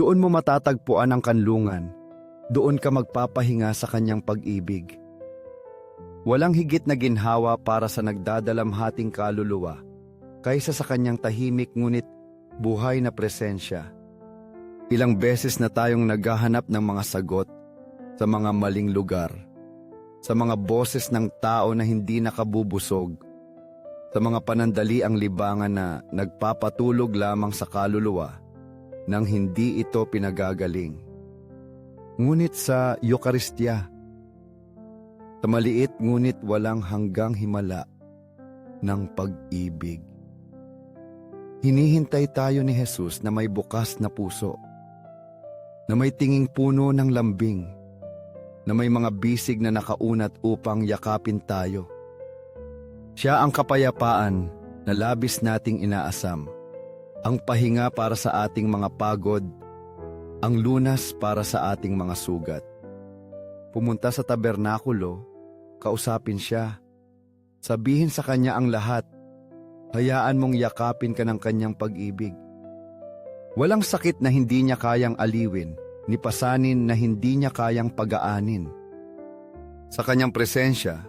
Doon mo matatagpuan ang kanlungan. Doon ka magpapahinga sa kanyang pag-ibig. Walang higit na ginhawa para sa nagdadalamhating kaluluwa kaysa sa kanyang tahimik ngunit buhay na presensya. Ilang beses na tayong naghahanap ng mga sagot sa mga maling lugar, sa mga boses ng tao na hindi nakabubusog, sa mga panandali ang libangan na nagpapatulog lamang sa kaluluwa nang hindi ito pinagagaling. Ngunit sa Eukaristya, sa maliit ngunit walang hanggang himala ng pag-ibig. Hinihintay tayo ni Jesus na may bukas na puso, na may tinging puno ng lambing, na may mga bisig na nakaunat upang yakapin tayo. Siya ang kapayapaan na labis nating inaasam, ang pahinga para sa ating mga pagod, ang lunas para sa ating mga sugat. Pumunta sa tabernakulo, kausapin siya. Sabihin sa kanya ang lahat. Hayaan mong yakapin ka ng kanyang pag-ibig. Walang sakit na hindi niya kayang aliwin, ni pasanin na hindi niya kayang pagaanin. Sa kanyang presensya,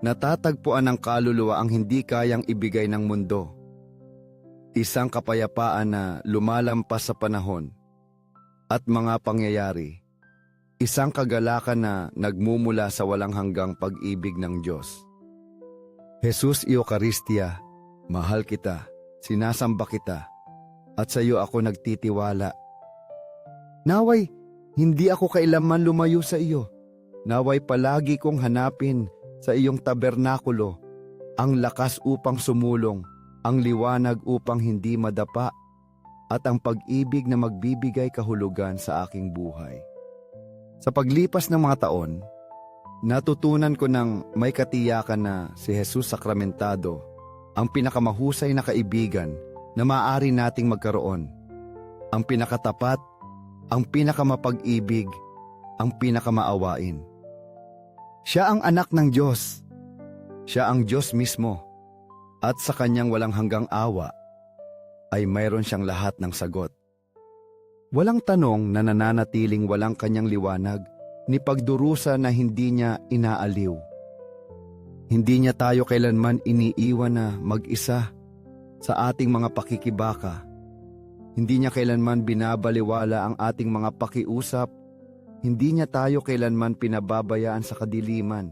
natatagpuan ng kaluluwa ang hindi kayang ibigay ng mundo. Isang kapayapaan na lumalampas sa panahon at mga pangyayari. Isang kagalakan na nagmumula sa walang hanggang pag-ibig ng Diyos. Jesus Eucharistia, mahal kita, sinasamba kita, at sa iyo ako nagtitiwala. Naway, hindi ako kailanman lumayo sa iyo. Naway palagi kong hanapin sa iyong tabernakulo ang lakas upang sumulong, ang liwanag upang hindi madapa, at ang pag-ibig na magbibigay kahulugan sa aking buhay. Sa paglipas ng mga taon, natutunan ko ng may katiyakan na si Jesus Sakramentado ang pinakamahusay na kaibigan na maaari nating magkaroon. Ang pinakatapat, ang pinakamapag-ibig, ang pinakamaawain. Siya ang anak ng Diyos. Siya ang Diyos mismo. At sa kanyang walang hanggang awa, ay mayroon siyang lahat ng sagot. Walang tanong na nananatiling walang kanyang liwanag ni pagdurusa na hindi niya inaaliw. Hindi niya tayo kailanman iniiwan na mag-isa sa ating mga pakikibaka. Hindi niya kailanman binabaliwala ang ating mga pakiusap. Hindi niya tayo kailanman pinababayaan sa kadiliman.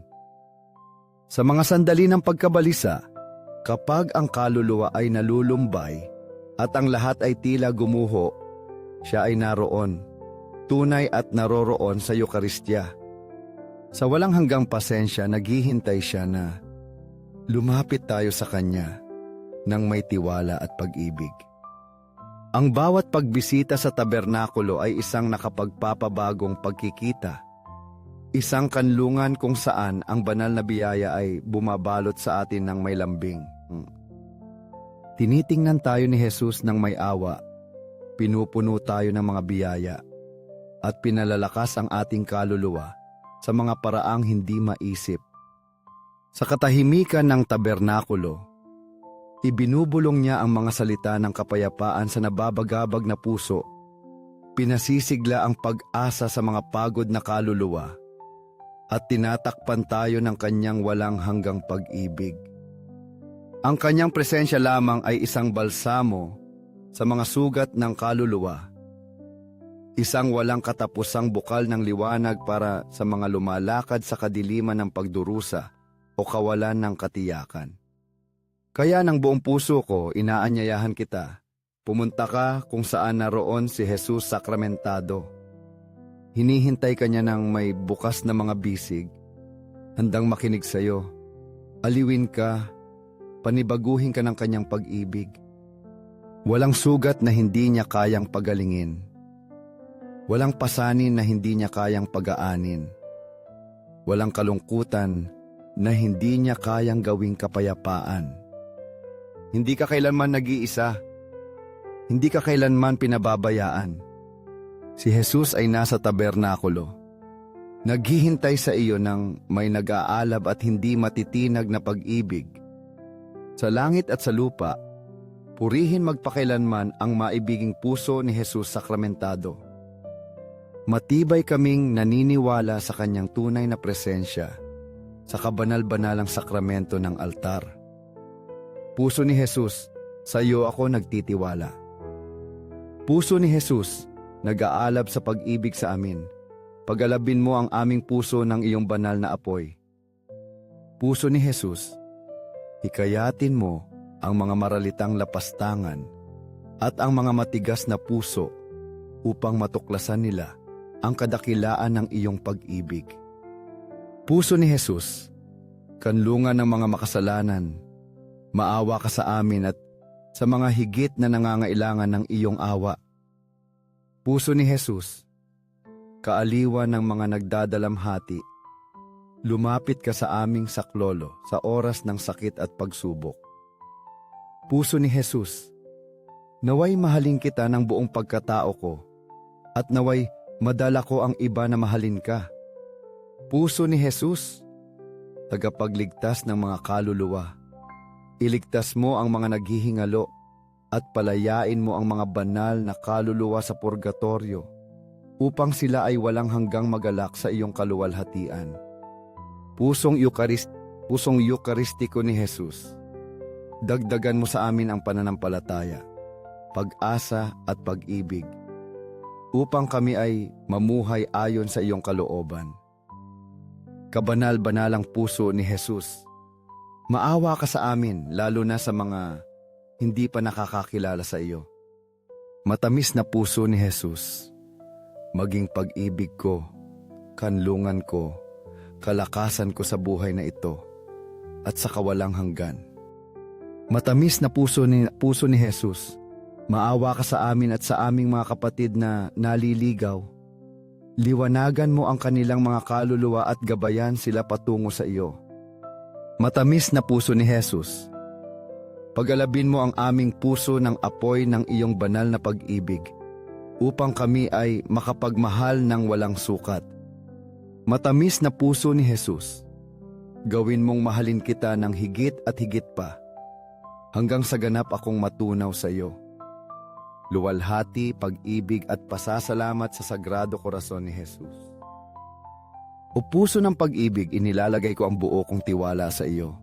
Sa mga sandali ng pagkabalisa, kapag ang kaluluwa ay nalulumbay at ang lahat ay tila gumuho, siya ay naroon, tunay at naroroon sa Eukaristya. Sa walang hanggang pasensya, naghihintay siya na lumapit tayo sa Kanya ng may tiwala at pag-ibig. Ang bawat pagbisita sa tabernakulo ay isang nakapagpapabagong pagkikita. Isang kanlungan kung saan ang banal na biyaya ay bumabalot sa atin ng may lambing. Hmm. Tinitingnan tayo ni Jesus ng may awa. Pinupuno tayo ng mga biyaya at pinalalakas ang ating kaluluwa sa mga paraang hindi maisip. Sa katahimikan ng tabernakulo, ibinubulong niya ang mga salita ng kapayapaan sa nababagabag na puso. Pinasisigla ang pag-asa sa mga pagod na kaluluwa at tinatakpan tayo ng kanyang walang hanggang pag-ibig. Ang kanyang presensya lamang ay isang balsamo sa mga sugat ng kaluluwa. Isang walang katapusang bukal ng liwanag para sa mga lumalakad sa kadiliman ng pagdurusa o kawalan ng katiyakan. Kaya ng buong puso ko, inaanyayahan kita. Pumunta ka kung saan naroon si Jesus sakramentado. Hinihintay ka niya ng may bukas na mga bisig, handang makinig sa iyo. Aliwin ka, panibaguhin ka ng kanyang pag-ibig. Walang sugat na hindi niya kayang pagalingin. Walang pasanin na hindi niya kayang pagaanin. Walang kalungkutan na hindi niya kayang gawing kapayapaan. Hindi ka kailanman nag-iisa. Hindi ka kailanman pinababayaan. Si Jesus ay nasa tabernakulo. Naghihintay sa iyo ng may nag-aalab at hindi matitinag na pag-ibig. Sa langit at sa lupa, Purihin magpakailanman ang maibiging puso ni Jesus sakramentado. Matibay kaming naniniwala sa kanyang tunay na presensya sa kabanal-banalang sakramento ng altar. Puso ni Jesus, sa iyo ako nagtitiwala. Puso ni Jesus, nag-aalab sa pag-ibig sa amin. Pagalabin mo ang aming puso ng iyong banal na apoy. Puso ni Jesus, hikayatin mo ang mga maralitang lapastangan at ang mga matigas na puso upang matuklasan nila ang kadakilaan ng iyong pag-ibig. Puso ni Jesus, kanlungan ng mga makasalanan, maawa ka sa amin at sa mga higit na nangangailangan ng iyong awa. Puso ni Jesus, kaaliwan ng mga nagdadalamhati, lumapit ka sa aming saklolo sa oras ng sakit at pagsubok. Puso ni Jesus, naway mahalin kita ng buong pagkatao ko at naway madala ko ang iba na mahalin ka. Puso ni Jesus, tagapagligtas ng mga kaluluwa. Iligtas mo ang mga naghihingalo at palayain mo ang mga banal na kaluluwa sa purgatorio upang sila ay walang hanggang magalak sa iyong kaluwalhatian. Pusong Eucharist, pusong Eucharistiko ni Jesus, dagdagan mo sa amin ang pananampalataya, pag-asa at pag-ibig, upang kami ay mamuhay ayon sa iyong kalooban. Kabanal-banalang puso ni Jesus, maawa ka sa amin lalo na sa mga hindi pa nakakakilala sa iyo. Matamis na puso ni Jesus, maging pag-ibig ko, kanlungan ko, kalakasan ko sa buhay na ito, at sa kawalang hanggan. Matamis na puso ni, puso ni Jesus, maawa ka sa amin at sa aming mga kapatid na naliligaw. Liwanagan mo ang kanilang mga kaluluwa at gabayan sila patungo sa iyo. Matamis na puso ni Jesus, pagalabin mo ang aming puso ng apoy ng iyong banal na pag-ibig upang kami ay makapagmahal ng walang sukat. Matamis na puso ni Jesus, gawin mong mahalin kita ng higit at higit pa hanggang sa ganap akong matunaw sa iyo. Luwalhati, pag-ibig at pasasalamat sa Sagrado Corazon ni Jesus. O puso ng pag-ibig, inilalagay ko ang buo kong tiwala sa iyo.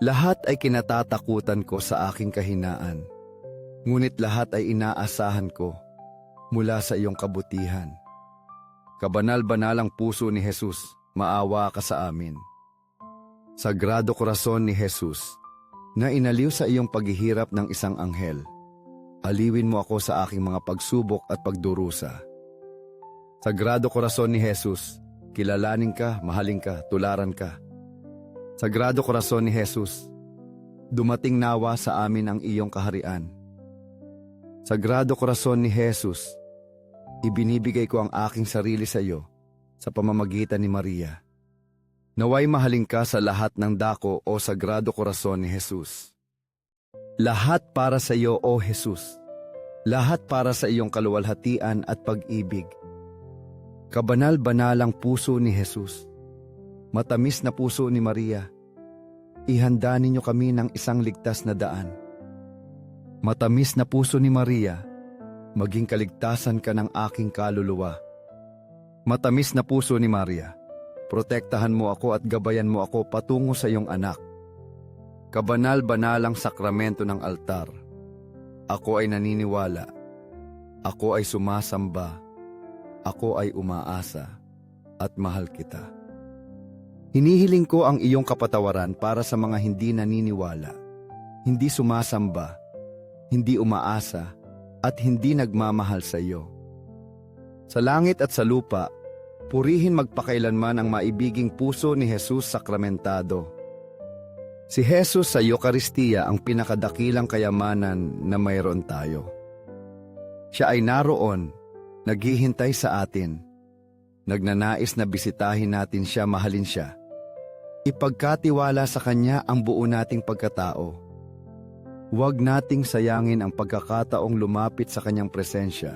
Lahat ay kinatatakutan ko sa aking kahinaan. Ngunit lahat ay inaasahan ko mula sa iyong kabutihan. Kabanal-banalang puso ni Jesus, maawa ka sa amin. Sagrado Corazon ni Jesus, na inaliw sa iyong paghihirap ng isang anghel. Aliwin mo ako sa aking mga pagsubok at pagdurusa. Sagrado Corazon ni Jesus, kilalanin ka, mahalin ka, tularan ka. Sagrado Corazon ni Jesus, dumating nawa sa amin ang iyong kaharian. Sagrado Corazon ni Jesus, ibinibigay ko ang aking sarili sa iyo sa pamamagitan ni Maria. Naway mahalin ka sa lahat ng dako o Sagrado Corazon ni Jesus. Lahat para sa iyo, O Jesus. Lahat para sa iyong kaluwalhatian at pag-ibig. Kabanal-banalang puso ni Jesus. Matamis na puso ni Maria. Ihanda ninyo kami ng isang ligtas na daan. Matamis na puso ni Maria. Maging kaligtasan ka ng aking kaluluwa. Matamis na puso ni Maria. Protektahan mo ako at gabayan mo ako patungo sa iyong anak. Kabanal-banalang sakramento ng altar. Ako ay naniniwala. Ako ay sumasamba. Ako ay umaasa. At mahal kita. Hinihiling ko ang iyong kapatawaran para sa mga hindi naniniwala, hindi sumasamba, hindi umaasa, at hindi nagmamahal sa iyo. Sa langit at sa lupa, purihin magpakailanman ang maibiging puso ni Jesus sakramentado. Si Jesus sa Eukaristiya ang pinakadakilang kayamanan na mayroon tayo. Siya ay naroon, naghihintay sa atin, nagnanais na bisitahin natin siya, mahalin siya. Ipagkatiwala sa Kanya ang buo nating pagkatao. Huwag nating sayangin ang pagkakataong lumapit sa Kanyang presensya.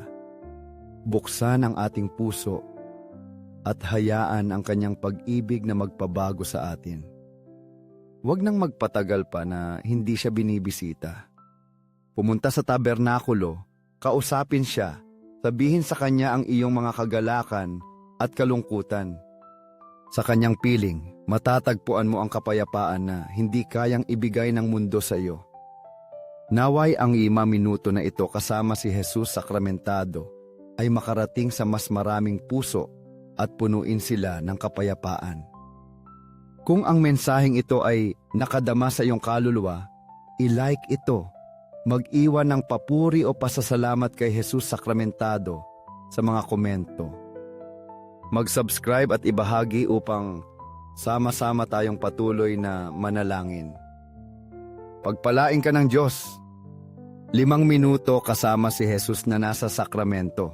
Buksan ang ating puso at hayaan ang Kanyang pag-ibig na magpabago sa atin. Huwag nang magpatagal pa na hindi siya binibisita. Pumunta sa tabernakulo, kausapin siya, sabihin sa kanya ang iyong mga kagalakan at kalungkutan. Sa kanyang piling, matatagpuan mo ang kapayapaan na hindi kayang ibigay ng mundo sa iyo. Naway ang ima minuto na ito kasama si Jesus sakramentado ay makarating sa mas maraming puso at punuin sila ng kapayapaan. Kung ang mensaheng ito ay nakadama sa iyong kaluluwa, i-like ito. Mag-iwan ng papuri o pasasalamat kay Jesus sakramentado sa mga komento. Mag-subscribe at ibahagi upang sama-sama tayong patuloy na manalangin. Pagpalain ka ng Diyos. Limang minuto kasama si Jesus na nasa sakramento.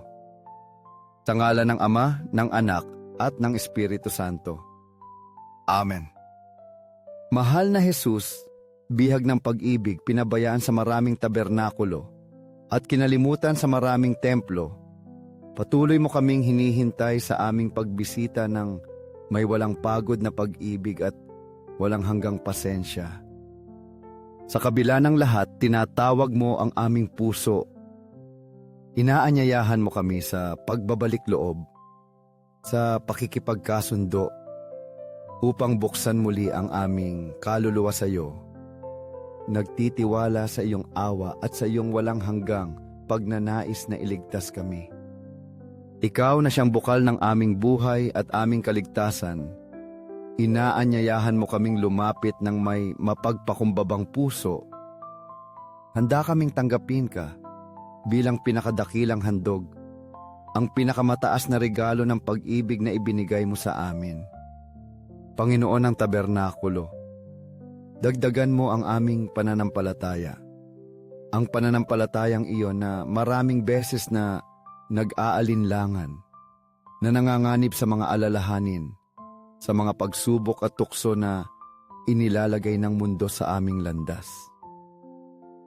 Sa ngalan ng Ama, ng Anak, at ng Espiritu Santo. Amen. Mahal na Jesus, bihag ng pag-ibig pinabayaan sa maraming tabernakulo at kinalimutan sa maraming templo, patuloy mo kaming hinihintay sa aming pagbisita ng may walang pagod na pag-ibig at walang hanggang pasensya. Sa kabila ng lahat, tinatawag mo ang aming puso. Inaanyayahan mo kami sa pagbabalik loob, sa pakikipagkasundo, upang buksan muli ang aming kaluluwa sa iyo. Nagtitiwala sa iyong awa at sa iyong walang hanggang pagnanais na iligtas kami. Ikaw na siyang bukal ng aming buhay at aming kaligtasan, inaanyayahan mo kaming lumapit ng may mapagpakumbabang puso. Handa kaming tanggapin ka bilang pinakadakilang handog, ang pinakamataas na regalo ng pag-ibig na ibinigay mo sa amin. Panginoon ng tabernakulo, dagdagan mo ang aming pananampalataya. Ang pananampalatayang iyon na maraming beses na nag-aalinlangan, na nanganganib sa mga alalahanin, sa mga pagsubok at tukso na inilalagay ng mundo sa aming landas.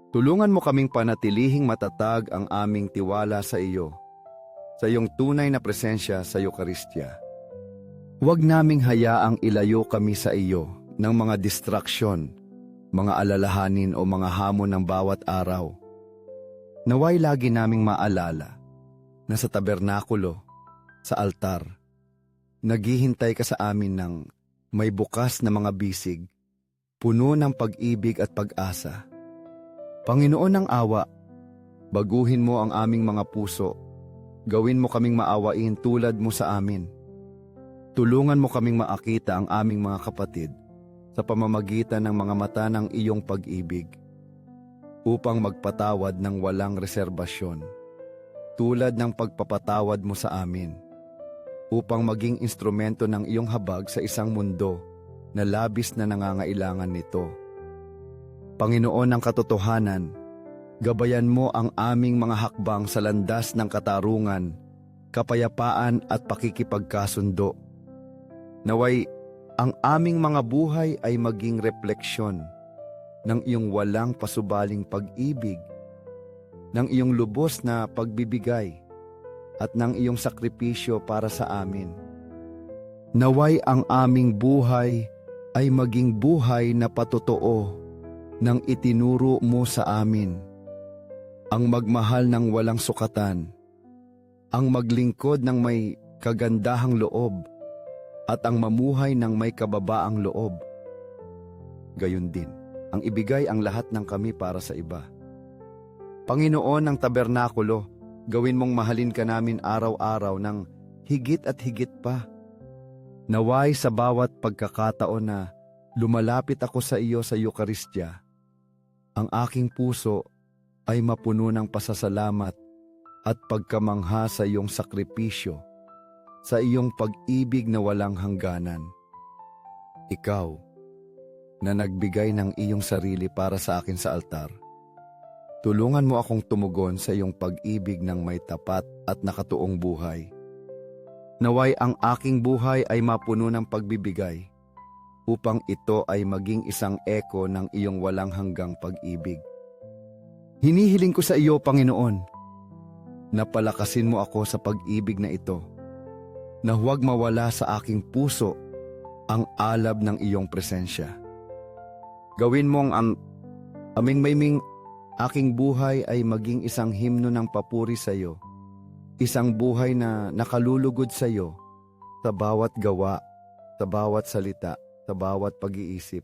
Tulungan mo kaming panatilihing matatag ang aming tiwala sa iyo, sa iyong tunay na presensya sa Eukaristya. Huwag naming hayaang ilayo kami sa iyo ng mga distraksyon, mga alalahanin o mga hamon ng bawat araw. Naway lagi naming maalala na sa tabernakulo, sa altar, naghihintay ka sa amin ng may bukas na mga bisig, puno ng pag-ibig at pag-asa. Panginoon ng awa, baguhin mo ang aming mga puso, gawin mo kaming maawain tulad mo sa amin. Tulungan mo kaming maakita ang aming mga kapatid sa pamamagitan ng mga mata ng iyong pag-ibig upang magpatawad ng walang reserbasyon tulad ng pagpapatawad mo sa amin upang maging instrumento ng iyong habag sa isang mundo na labis na nangangailangan nito. Panginoon ng katotohanan, gabayan mo ang aming mga hakbang sa landas ng katarungan, kapayapaan at pakikipagkasundo. Naway, ang aming mga buhay ay maging refleksyon ng iyong walang pasubaling pag-ibig, ng iyong lubos na pagbibigay, at ng iyong sakripisyo para sa amin. Naway ang aming buhay ay maging buhay na patotoo ng itinuro mo sa amin. Ang magmahal ng walang sukatan, ang maglingkod ng may kagandahang loob, at ang mamuhay ng may kababaang loob. Gayon din, ang ibigay ang lahat ng kami para sa iba. Panginoon ng tabernakulo, gawin mong mahalin ka namin araw-araw ng higit at higit pa. Naway sa bawat pagkakataon na lumalapit ako sa iyo sa Eukaristya, ang aking puso ay mapuno ng pasasalamat at pagkamangha sa iyong sakripisyo, sa iyong pag-ibig na walang hangganan. Ikaw, na nagbigay ng iyong sarili para sa akin sa altar, tulungan mo akong tumugon sa iyong pag-ibig ng may tapat at nakatuong buhay. Naway ang aking buhay ay mapuno ng pagbibigay, upang ito ay maging isang eko ng iyong walang hanggang pag-ibig. Hinihiling ko sa iyo, Panginoon, na palakasin mo ako sa pag-ibig na ito, na huwag mawala sa aking puso ang alab ng iyong presensya. Gawin mong ang aming mayming Aking buhay ay maging isang himno ng papuri sa iyo. Isang buhay na nakalulugod sa iyo sa bawat gawa, sa bawat salita, sa bawat pag-iisip.